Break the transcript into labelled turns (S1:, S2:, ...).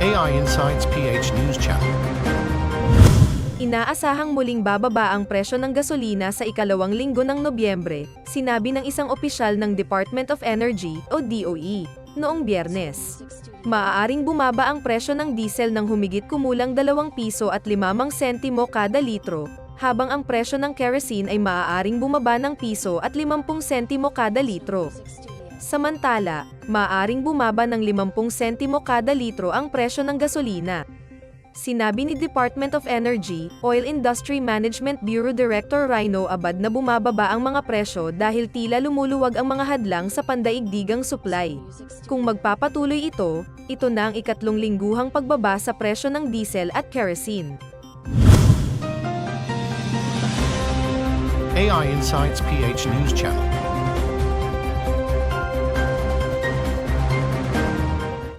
S1: AI Insights PH News Channel.
S2: Inaasahang muling bababa ang presyo ng gasolina sa ikalawang linggo ng Nobyembre, sinabi ng isang opisyal ng Department of Energy o DOE noong biyernes. Maaaring bumaba ang presyo ng diesel ng humigit kumulang 2 piso at 5 sentimo kada litro, habang ang presyo ng kerosene ay maaaring bumaba ng piso at 50 sentimo kada litro. Samantala, maaaring bumaba ng 50 sentimo kada litro ang presyo ng gasolina. Sinabi ni Department of Energy, Oil Industry Management Bureau Director Rhino Abad na bumababa ang mga presyo dahil tila lumuluwag ang mga hadlang sa pandaigdigang supply. Kung magpapatuloy ito, ito na ang ikatlong lingguhang pagbaba sa presyo ng diesel at kerosene.
S1: AI Insights PH News Channel.